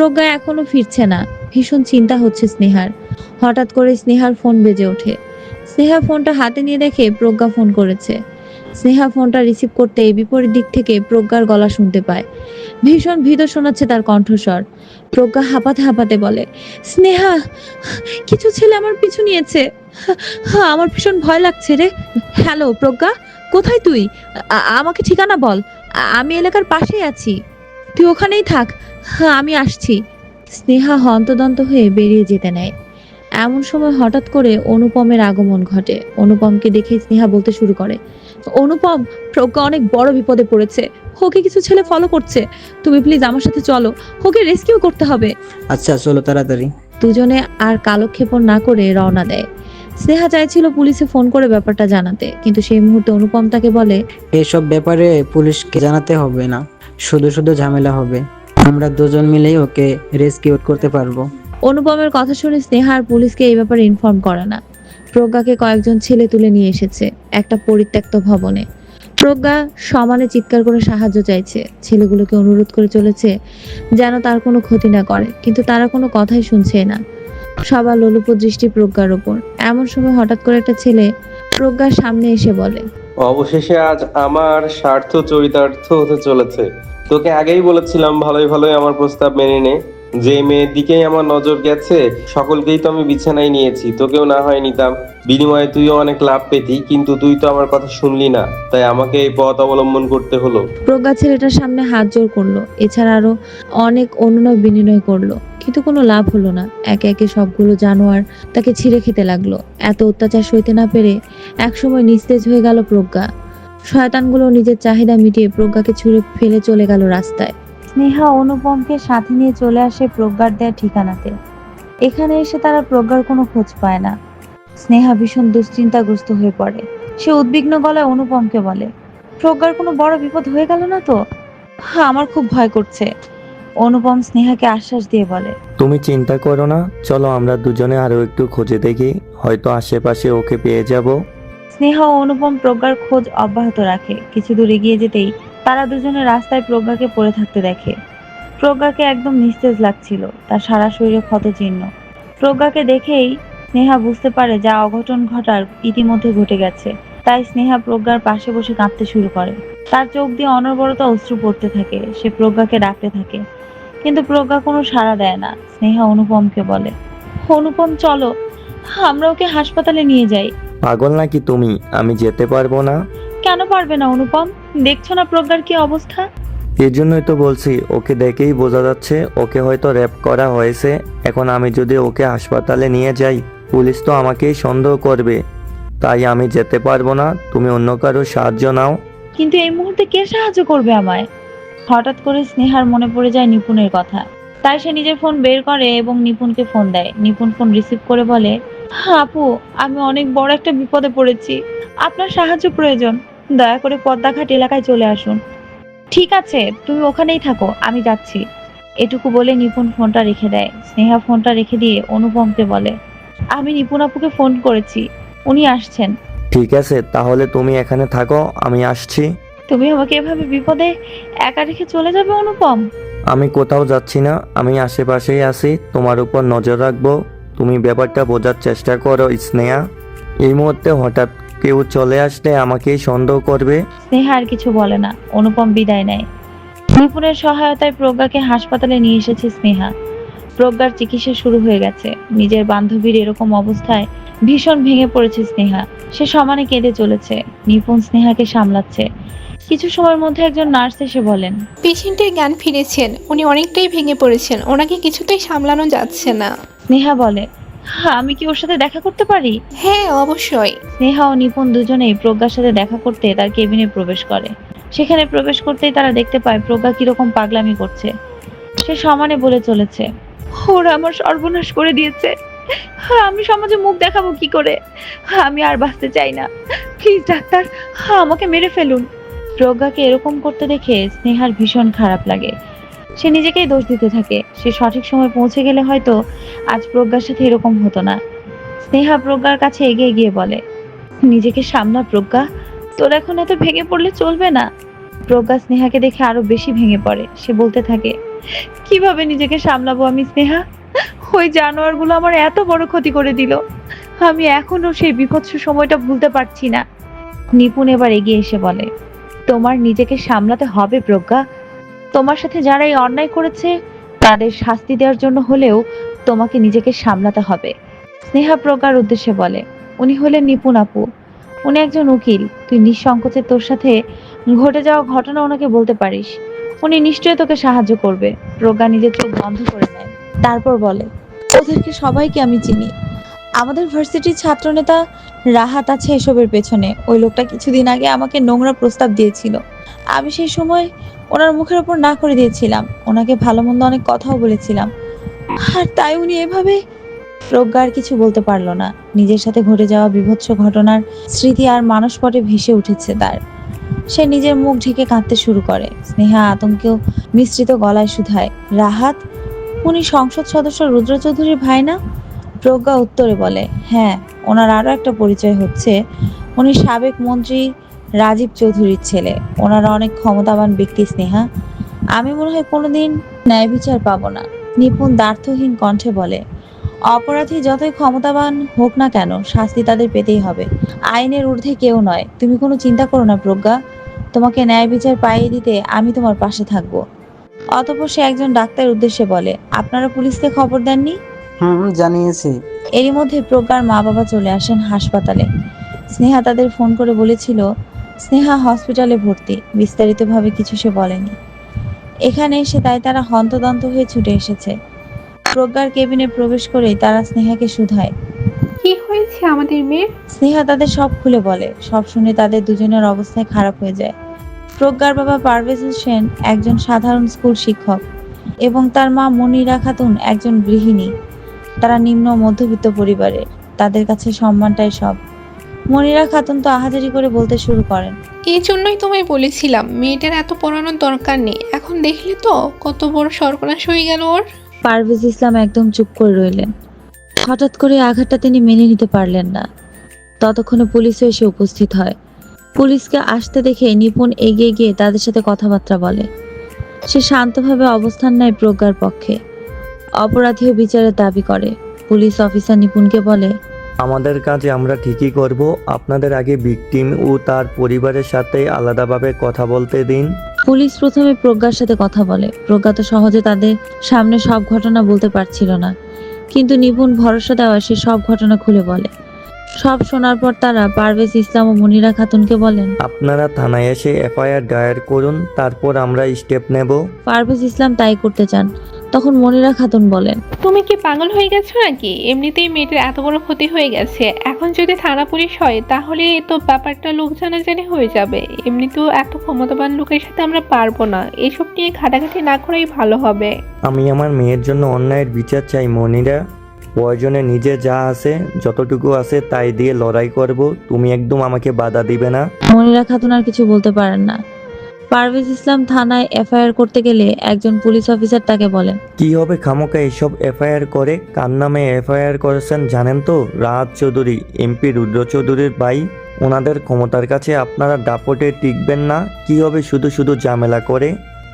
প্রজ্ঞা এখনও ফিরছে না। ভীষণ চিন্তা হচ্ছে স্নেহার। হঠাৎ করে স্নেহার ফোন বেজে ওঠে। স্নেহা ফোনটা হাতে নিয়ে দেখে প্রজ্ঞা ফোন করেছে। স্নেহা ফোনটা রিসিভ করতে বিপরীত দিক থেকে প্রজ্ঞার গলা শুনতে পায়। ভীষণ ভীত শোনাচ্ছে তার কণ্ঠস্বর। প্রজ্ঞা হাঁপাতে হাঁপাতে বলে, স্নেহা, কিছু ছেলে আমার পিছু নিয়েছে। হ্যাঁ আমার ভীষণ ভয় লাগছে রে। হ্যালো, প্রজ্ঞা, কোথায় তুই? আমাকে ঠিকানা বল। আমি এলাকার পাশেই আছি। তুই ওখানেই থাক। হ্যাঁ আমি আসছি। স্নেহা হন্তদন্ত হয়ে বেরিয়ে যেতে নেয়। এমন সময় হঠাৎ করে অনুপমের আগমন ঘটে। অনুপমকে দেখে স্নেহা বলতে শুরু করে অনুপম প্রজ্ঞা অনেক বড় বিপদে পড়েছে। ওকে কিছু ছেলে ফলো করছে। তুমি প্লিজ আমার সাথে চলো। ওকে রেস্কিউ করতে হবে। আচ্ছা চলো তাড়াতাড়ি। দুজনে আর কালক্ষেপণ না করে রওনা দেয়। স্নেহা চাইছিল পুলিশে ফোন করে ব্যাপারটা জানাতে কিন্তু সেই মুহূর্তে অনুপম তাকে বলে এসব ব্যাপারে পুলিশকে জানাতে হবে না। শুধু শুধু ঝামেলা হবে। আমরা দুজন মিলেই ওকে রেস্কিউ করতে পারব। অনুপমের কথা শুনে স্নেহা আর পুলিশকে এই ব্যাপারে ইনফর্ম করে না। প্রজ্ঞাকে কয়েকজন ছেলে তুলে নিয়ে এসেছে একটা পরিত্যক্ত ভবনে। প্রজ্ঞা সমানে চিৎকার করে সাহায্য চাইছে। ছেলেগুলোকে অনুরোধ করে চলেছে যেন তার কোনো ক্ষতি না করে কিন্তু তারা কোনো কথাই শুনছে না। সবার লোলুপ দৃষ্টি প্রজ্ঞার ওপর এমন সময় হঠাৎ করে একটা ছেলে প্রজ্ঞার সামনে এসে বলে অবশেষে আজ আমার স্বার্থ চরিতার্থ হতে চলেছে। তোকে আগেই বলেছিলাম, ভালোই ভালোই আমার প্রস্তাব মেনে নে। যে মেয়ের দিকেই আমার নজর গেছে, সকলকেই তো আমি বিছানায় নিয়েছি, তোকেও না হয় নিতাম। বিনিময়ে তুইও অনেক লাভ পেতি, কিন্তু তুই তো আমার কথা শুনলি না, তাই আমাকে এই পথ অবলম্বন করতে হলো। প্রজ্ঞা ছেলেটার সামনে হাত জোর করল, এছাড়া আরও অনেক অনুনয় বিনিময় করল, কিন্তু কোনো লাভ হলো না। একে একে সবগুলো জানোয়ার তাকে ছিঁড়ে খেতে লাগল। এত অত্যাচার সইতে না পেরে একসময় নিস্তেজ হয়ে গেল প্রজ্ঞা। শয়তানগুলো নিজের চাহিদা মিটিয়ে প্রজ্ঞাকে ছুঁড়ে ফেলে চলে গেল রাস্তায়। স্নেহা অনুপমকে সাথে নিয়ে চলে আসে প্রজ্ঞার দেয়া ঠিকানাতে। এখানে এসে তারা প্রজ্ঞার কোনো খোঁজ পায় না। স্নেহা ভীষণ দুশ্চিন্তাগ্রস্ত হয়ে পড়ে। সে উদ্বিগ্ন গলায় অনুপমকে বলে প্রজ্ঞার কোনো বড় বিপদ হয়ে গেল না তো? হ্যাঁ আমার খুব ভয় করছে। অনুপম স্নেহাকে আশ্বাস দিয়ে বলে তুমি চিন্তা করো না চলো আমরা দুজনে আরও একটু খুঁজে দেখি। হয়তো আশেপাশে ওকে পেয়ে যাব। স্নেহা অনুপম প্রজ্ঞার খোঁজ অব্যাহত রাখে। কিছু দূর এগিয়ে যেতেই তারা দুজনে রাস্তায় প্রজ্ঞাকে পড়ে থাকতে দেখে। প্রজ্ঞাকে একদম নিস্তেজ লাগছিল, তার সারা শরীরে ক্ষত চিহ্ন প্রজ্ঞাকে দেখেই স্নেহা বুঝতে পারে যা অঘটন ঘটার ইতিমধ্যে ঘটে গেছে। তাই স্নেহা প্রজ্ঞার পাশে বসে কাঁদতে শুরু করে। তার চোখ দিয়ে অনবরত অশ্রু পড়তে থাকে, সে প্রজ্ঞাকে ডাকতে থাকে। কিন্তু প্রজ্ঞা কোনো সাড়া দেয় না, স্নেহা অনুপমকে বলে। অনুপম, চলো, আমরা ওকে হাসপাতালে নিয়ে যাই। পাগল নাকি তুমি? আমি যেতে পারব না। কেন পারবে না অনুপম? দেখছ না প্রজ্ঞার কি অবস্থা? এই জন্যই তো বলছি ওকে দেখেই বোঝা যাচ্ছে ওকে হয়তো র্যাপ করা হয়েছে। এখন আমি যদি ওকে হাসপাতালে নিয়ে যাই পুলিশ তো আমাকেই সন্দেহ করবে। তাই আমি যেতে পারব না তুমি অন্য কারও সাহায্য নাও। কিন্তু এই মুহূর্তে কে সাহায্য করবে আমায়? হঠাৎ করে স্নেহার মনে পড়ে যায় নিপুণের কথা। তাই সে নিজের ফোন বের করে এবং নিপুণকে ফোন দেয়। নিপুণ ফোন রিসিভ করে বলে "হ্যাঁ, আপু আমি অনেক বড় একটা বিপদে পড়েছি। আপনার সাহায্য প্রয়োজন। দয়া করে পদ্মাঘাট এলাকায় চলে আসুন। ঠিক আছে তুমি ওখানেই থাকো আমি যাচ্ছি। এটুকু বলে নিপুণ ফোনটা রেখে দেয়। স্নেহা ফোনটা রেখে দিয়ে অনুপমকে বলে আমি নিপুণ আপুকে ফোন করেছি। উনি আসছেন। ঠিক আছে তাহলে তুমি এখানে থাকো আমি আসছি। তুমি আমাকে এভাবে বিপদে একা রেখে চলে যাবে অনুপম? আমি কোথাও যাচ্ছি না, আমি আশেপাশেই আছি, তোমার উপর নজর রাখব। তুমি ব্যাপারটা বোঝার চেষ্টা করো, স্নেহা। এই মুহূর্তে হঠাৎ কেউ চলে আসলে আমাকেই সন্দেহ করবে। স্নেহা আর কিছু বলে না, অনুপম বিদায় নেয়। নিপুণের সহায়তায় প্রজ্ঞাকে হাসপাতালে নিয়ে এসেছে স্নেহা। প্রজ্ঞার চিকিৎসা শুরু হয়ে গেছে। নিজের বান্ধবীর এরকম অবস্থায় ভীষণ ভেঙে পড়েছে স্নেহা। সে সমানে কেঁদে চলেছে। নিপুণ স্নেহাকে সামলাচ্ছে। কিছু সময়ের মধ্যে একজন নার্স এসে বলেন পেশেন্টের জ্ঞান ফিরেছেন উনি অনেকটাই ভেঙে পড়েছেন ওনাকে কিছুতেই সামলানো যাচ্ছে না। স্নেহা বলে "হ্যাঁ, আমি কি ওর সাথে দেখা করতে পারি? হ্যাঁ অবশ্যই। স্নেহা ও নিপুণ দুজনেই প্রজ্ঞার সাথে দেখা করতে তার কেবিনে প্রবেশ করে। সেখানে প্রবেশ করতেই তারা দেখতে পায় প্রজ্ঞা কীরকম পাগলামি করছে। সে সমানে বলে চলেছে ওরা আমার সর্বনাশ করে দিয়েছে। হ্যাঁ, আমি সমাজে মুখ দেখাবো কি করে? হ্যাঁ, আমি আর বাঁচতে চাই না। প্লিজ ডাক্তার আমাকে মেরে ফেলুন। প্রজ্ঞাকে এরকম করতে দেখে স্নেহার ভীষণ খারাপ লাগে। সে নিজেকেই দোষ দিতে থাকে। সে সঠিক সময় পৌঁছে গেলে হয়তো আজ প্রজ্ঞার সাথে এরকম হতো না। স্নেহা প্রজ্ঞার কাছে এগিয়ে গিয়ে বলে, নিজেকে সামলা প্রজ্ঞা। তোর এখন এত ভেঙে পড়লে চলবে না? প্রজ্ঞা স্নেহাকে দেখে আরও বেশি ভেঙে পড়ে। সে বলতে থাকে, কীভাবে নিজেকে সামলাবো আমি, স্নেহা? ওই জানোয়ারগুলো আমার এত বড় ক্ষতি করে দিল। আমি এখনও সেই বিভৎস সময়টা ভুলতে পারছি না। নিপুণ এবার এগিয়ে এসে বলে তোমার নিজেকে সামলাতে হবে প্রজ্ঞা। তোমার সাথে যারা এই অন্যায় করেছে, তাদের শাস্তি দেওয়ার জন্য হলেও তোমাকে নিজেকে সামলাতে হবে। স্নেহা প্রজ্ঞার উদ্দেশ্যে বলে, উনি হলেন নিপুণ আপু। উনি একজন উকিল। তুই নিঃসংকোচে তোর সাথে ঘটে যাওয়া ঘটনা ওনাকে বলতে পারিস। উনি নিশ্চয়ই তোকে সাহায্য করবে। প্রজ্ঞা নিজের চোখ বন্ধ করে নেয়। তারপর বলে, ওদেরকে সবাইকে আমি চিনি। আমাদের ভার্সিটির ছাত্রনেতা রাহাত আছে এসবের পেছনে। ওই লোকটা কিছুদিন আগে আমাকে নোংরা প্রস্তাব দিয়েছিল। আমি সেই সময় ওনার মুখের ওপর না করে দিয়েছিলাম। ওনাকে ভালো মন্দ অনেক কথাও বলেছিলাম। আর তাই উনি এভাবে প্রজ্ঞা আর কিছু বলতে পারল না। নিজের সাথে ঘটে যাওয়া বিভৎস ঘটনার স্মৃতি আর মানসপটে ভেসে উঠেছে তার। সে নিজের মুখ ঢেকে কাঁদতে শুরু করে। স্নেহা আতঙ্কেও মিশ্রিত গলায় শুধায়। রাহাত, উনি সংসদ সদস্য রুদ্র চৌধুরীর ভাই না? প্রজ্ঞা উত্তরে বলে হ্যাঁ ওনার আরও একটা পরিচয় হচ্ছে। উনি সাবেক মন্ত্রী রাজীব চৌধুরীর ছেলে। ওনারা অনেক ক্ষমতাবান ব্যক্তি স্নেহা। আমি মনে হয় কোনোদিন ন্যায় বিচার পাবো না। নিপুণ দ্বার্থহীন কণ্ঠে বলে, অপরাধী যতই ক্ষমতাবান হোক না কেন, শাস্তি তাদের পেতেই হবে। আইনের ঊর্ধ্বে কেউ নয়। তুমি কোনো চিন্তা করো না, প্রজ্ঞা। তোমাকে ন্যায় বিচার পাইয়ে দিতে আমি তোমার পাশে থাকব। অতপর সে একজন ডাক্তারের উদ্দেশ্যে বলে, আপনারা পুলিশকে খবর দেননি? হুম জানিয়েছি। এরই মধ্যে প্রজ্ঞার মা বাবা চলে আসেন হাসপাতালে। স্নেহা তাদের ফোন করে বলেছিল স্নেহা হসপিটালে ভর্তি বিস্তারিতভাবে কিছু সে বলেনি। এখানে এসে তাই তারা হন্তদন্ত হয়ে ছুটে এসেছে। প্রজ্ঞার কেবিনে প্রবেশ করেই তারা স্নেহাকে শুধায়। কি হয়েছে আমাদের মেয়ের স্নেহা তাদের সব খুলে বলে। সব শুনে তাদের দুজনের অবস্থায় খারাপ হয়ে যায়। প্রজ্ঞার বাবা পারভেজ হোসেন একজন সাধারণ স্কুল শিক্ষক এবং তার মা মনিরা খাতুন একজন গৃহিণী। তারা নিম্ন মধ্যবিত্ত পরিবারের। তাদের কাছে সম্মানটাই সব। মনিরা খাতুন তো আহাজারি করে বলতে শুরু করেন। এই জন্যই তোমায় বলেছিলাম মেয়েটার এত পড়ানোর দরকার নেই। এখন দেখলে তো কত বড় সর্বনাশ হয়ে গেল ওর। পারভেজ ইসলাম একদম চুপ করে রইলেন। হঠাৎ করে আঘাতটা তিনি মেনে নিতে পারলেন না। ততক্ষণে পুলিশও এসে উপস্থিত হয়। পুলিশকে আসতে দেখে নিপুণ এগিয়ে গিয়ে তাদের সাথে কথাবার্তা বলে। সে শান্তভাবে অবস্থান নেয় প্রজ্ঞার পক্ষে। অপরাধীও বিচারের দাবি করে। পুলিশ অফিসার নিপুণকে বলে আমাদের কাজে আমরা ঠিকই করব। আপনাদের আগে ভিকটিম ও তার পরিবারের সাথে আলাদাভাবে কথা বলতে দিন। পুলিশ প্রথমে প্রজ্ঞার সাথে কথা বলে। প্রজ্ঞা তো সহজে তাদের সামনে সব ঘটনা বলতে পারছিল না। কিন্তু নিপুণ ভরসা দেওয়া সে সব ঘটনা খুলে বলে। সব শোনার পর তারা পারভেজ ইসলাম ও মনিরা খাতুনকে বলেন আপনারা থানায় এসে এফআইআর দায়ের করুন তারপর আমরা স্টেপ নেব। পারভেজ ইসলাম তাই করতে চান। তখন মনিরা খাতুন বলেন তুমি কি পাগল হয়ে গেছো নাকি? এমনিতেই মেয়েটার এত বড় ক্ষতি হয়ে গেছে। এখন যদি থানা পুলিশ হয় তাহলে তো ব্যাপারটা লোক জানাজানি হয়ে যাবে। এমনিতেও এত ক্ষমতাবান লোকের সাথে আমরা পারব না। এসব নিয়ে ঘাটাঘাটি না করাই ভালো হবে। আমি আমার মেয়ের জন্য অন্যায়ের বিচার চাই মনিরা। প্রয়োজনে নিজে যা আছে যতটুকু আছে তাই দিয়ে লড়াই করব। তুমি একদম আমাকে বাধা দিবে না। মনিরা খাতুন আর কিছু বলতে পারেন না। পারভেজ ইসলাম থানায় এফআইআর করতে গেলে একজন পুলিশ অফিসার তাকে বলেন। কি হবে খামোকা এসব এফআইআর করে? কার নামে এফআইআর করেছেন জানেন তো? রাজ চৌধুরী এমপি রুদ্র চৌধুরীর ভাই। ওনাদের ক্ষমতার কাছে আপনারা দাপটে টিকবেন না। কি হবে শুধু শুধু ঝামেলা করে?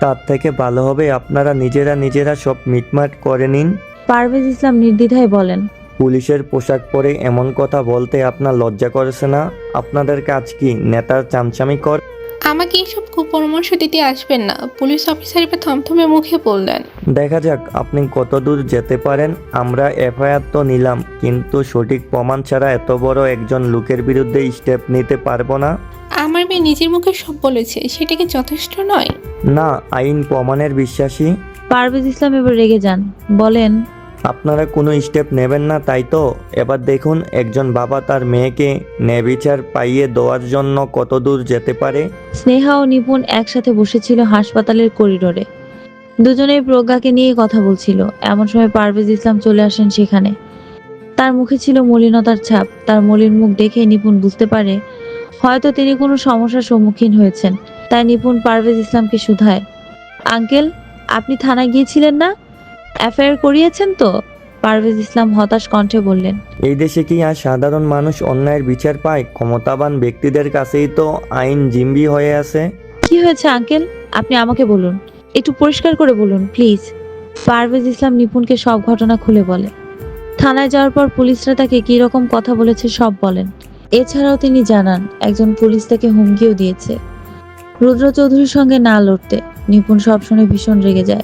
তার থেকে ভালো হবে আপনারা নিজেরা নিজেরা সব মিটমাট করে নিন। পারভেজ ইসলাম নির্দ্বিধায় বলেন। পুলিশের পোশাক পরে এমন কথা বলতে আপনার লজ্জা করেছে না? আপনাদের কাজ কি নেতার চামচামি কর? আমাকে এইসব কুপরামর্শ দিতে আসবেন না। পুলিশ অফিসার এবার থমথমে মুখে বললেন দেখা যাক আপনি কত দূর যেতে পারেন। আমরা এফআইআর তো নিলাম কিন্তু সঠিক প্রমাণ ছাড়া এত বড় একজন লোকের বিরুদ্ধে স্টেপ নিতে পারব না। আমার মেয়ে নিজের মুখে সব বলেছে সেটা কি যথেষ্ট নয়? না আইন প্রমাণের বিশ্বাসী। পারভেজ ইসলাম এবার রেগে যান বলেন আপনারা কোনো স্টেপ নেবেন না, তাই তো? এবার দেখুন, একজন বাবা তার মেয়েকে ন্যায়বিচার পাইয়ে দেওয়ার জন্য কত দূর যেতে পারে? স্নেহা ও নিপুণ একসাথে বসেছিল হাসপাতালের করিডোরে। দুজনেই প্রজ্ঞাকে নিয়ে কথা বলছিল। এমন সময় পারভেজ ইসলাম চলে আসেন সেখানে। তার মুখে ছিল মলিনতার ছাপ। তার মলিন মুখ দেখে নিপুণ বুঝতে পারে, হয়তো তিনি কোনো সমস্যার সম্মুখীন হয়েছেন। তাই নিপুণ পারভেজ ইসলামকে শুধায়, আঙ্কেল, আপনি থানায় গিয়েছিলেন না? এফআইআর করিয়েছেন তো? পারভেজ ইসলাম হতাশ কণ্ঠে বললেন। এই দেশে কি আর সাধারণ মানুষ অন্যায়ের বিচার পায়? ক্ষমতাবান ব্যক্তিদের কাছেই তো আইন জিম্বি হয়ে আছে। কি হয়েছে আঙ্কেল? আপনি আমাকে বলুন। একটু পরিষ্কার করে বলুন প্লিজ। পারভেজ ইসলাম নিপুণকে সব ঘটনা খুলে বলে। থানায় যাওয়ার পর পুলিশরা তাকে কী রকম কথা বলেছে সব বলেন। এছাড়াও তিনি জানান একজন পুলিশ তাকে হুমকিও দিয়েছে। রুদ্র চৌধুরীর সঙ্গে না লড়তে নিপুণ সব শুনে ভীষণ রেগে যায়।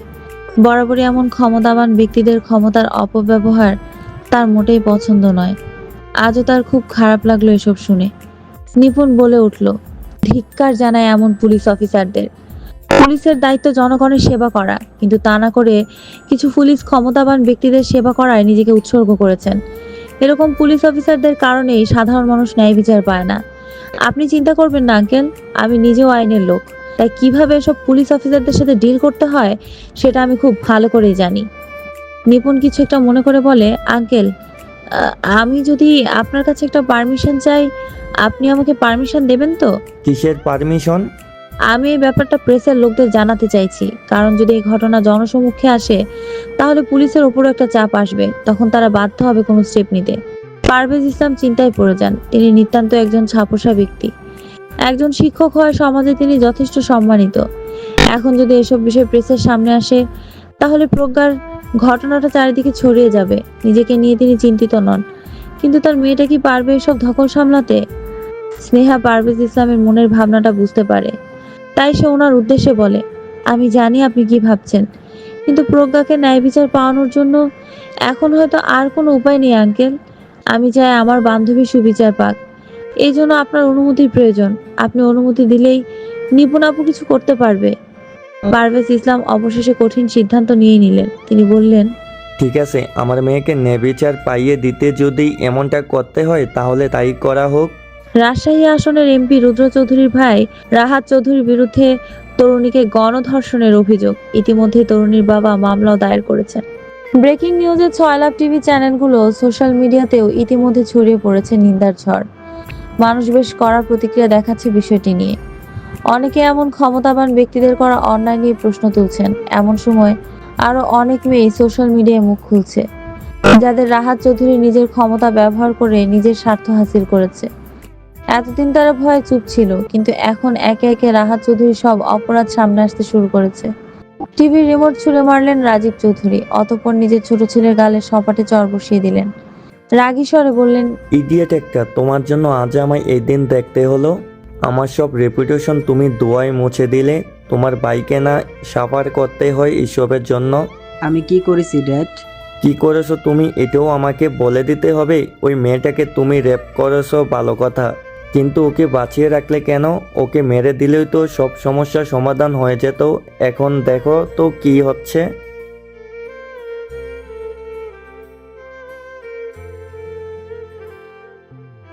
বরাবরই এমন ক্ষমতাবান ব্যক্তিদের ক্ষমতার অপব্যবহার তার মোটেই পছন্দ নয়। আজও তার খুব খারাপ লাগল এসব শুনে। নিপুণ বলে উঠল, ধিক্কার জানায় এমন পুলিশ অফিসারদের। পুলিশের দায়িত্ব জনগণের সেবা করা, কিন্তু তা না করে কিছু পুলিশ ক্ষমতাবান ব্যক্তিদের সেবা করায় নিজেকে উৎসর্গ করেছেন। এরকম পুলিশ অফিসারদের কারণেই সাধারণ মানুষ ন্যায় বিচার পায় না। আপনি চিন্তা করবেন না, আঙ্কেল, আমি নিজেও আইনের লোক। তাই কীভাবে এসব পুলিশ অফিসারদের সাথে ডিল করতে হয় সেটা আমি খুব ভালো করেই জানি। নিপুণ কিছু একটা মনে করে বলে আঙ্কেল আমি যদি আপনার কাছে একটা পারমিশন চাই আপনি আমাকে পারমিশন দেবেন তো? কিসের পারমিশন? আমি এই ব্যাপারটা প্রেসের লোকদের জানাতে চাইছি। কারণ যদি এই ঘটনা জনসমক্ষে আসে তাহলে পুলিশের উপরও একটা চাপ আসবে। তখন তারা বাধ্য হবে কোনো স্টেপ নিতে। পারভেজ ইসলাম চিন্তায় পড়ে যান। তিনি নিতান্ত একজন ছাপোষা ব্যক্তি। একজন শিক্ষক হওয়ার সমাজে তিনি যথেষ্ট সম্মানিত। এখন যদি এসব বিষয় প্রেসের সামনে আসে, তাহলে প্রজ্ঞার ঘটনাটা চারিদিকে ছড়িয়ে যাবে। নিজেকে নিয়ে তিনি চিন্তিত নন। কিন্তু তার মেয়েটা কি পারবে এসব ধকল সামলাতে? স্নেহা পারভেজ ইসলামের মনের ভাবনাটা বুঝতে পারে। তাই সে ওনার উদ্দেশ্যে বলে, আমি জানি আপনি কি ভাবছেন। কিন্তু প্রজ্ঞাকে ন্যায় বিচার পাওয়ানোর জন্য এখন হয়তো আর কোনো উপায় নেই, আঙ্কেল। আমি চাই আমার বান্ধবী সুবিচার পাক। এই জন্য আপনার অনুমতির প্রয়োজন। আপনি অনুমতি দিলেই নিপুণ আপু কিছু করতে পারবে। পারভেজ ইসলাম অবশেষে কঠিন সিদ্ধান্ত নিয়ে নিলেন। তিনি বললেন ঠিক আছে আমার মেয়েকে নেবিচার পাইয়ে দিতে যদি এমনটা করতে হয় তাহলে তাই করা হোক। রাজশাহী আসনের এমপি রুদ্র চৌধুরীর ভাই রাহাত চৌধুরীর বিরুদ্ধে তরুণীকে গণধর্ষণের অভিযোগ। ইতিমধ্যে তরুণীর বাবা মামলাও দায়ের করেছেন। ব্রেকিং নিউজের ছয় লাভ টিভি চ্যানেলগুলো সোশ্যাল মিডিয়াতেও ইতিমধ্যে ছড়িয়ে পড়েছে নিন্দার ঝড়। মানুষ বেশ কড়া প্রতিক্রিয়া দেখাচ্ছে বিষয়টি নিয়ে। অনেকে এমন ক্ষমতাবান ব্যক্তিদের করা অন্যায় নিয়ে প্রশ্ন তুলছেন। এমন সময় আরও অনেক মেয়ে সোশ্যাল মিডিয়ায় মুখ খুলছে, যাদের রাহাত চৌধুরী নিজের ক্ষমতা ব্যবহার করে নিজের স্বার্থ হাসিল করেছে। এতদিন তারা ভয়ে চুপ ছিল, কিন্তু এখন একে একে রাহাত চৌধুরী সব অপরাধ সামনে আসতে শুরু করেছে। টিভির রিমোট ছুঁড়ে মারলেন রাজীব চৌধুরী, অতঃপর নিজের ছোট ছেলের গালে সপাটে চর বসিয়ে দিলেন। রাগী স্বরে বললেন ইডিয়েট একটা তোমার জন্য আজ আমায় এই দিন দেখতে হলো। আমার সব রেপুটেশন তুমি দোয়ায় মুছে দিলে তোমার বাইকে না সাফার করতে হয় এসবের জন্য। আমি কি করেছি ড্যাড? কি করেছ তুমি? এটাও আমাকে বলে দিতে হবে। ওই মেয়েটাকে তুমি রেপ করেছ ভালো কথা। কিন্তু ওকে বাঁচিয়ে রাখলে কেন? ওকে মেরে দিলেই তো সব সমস্যার সমাধান হয়ে যেত। এখন দেখো তো কি হচ্ছে।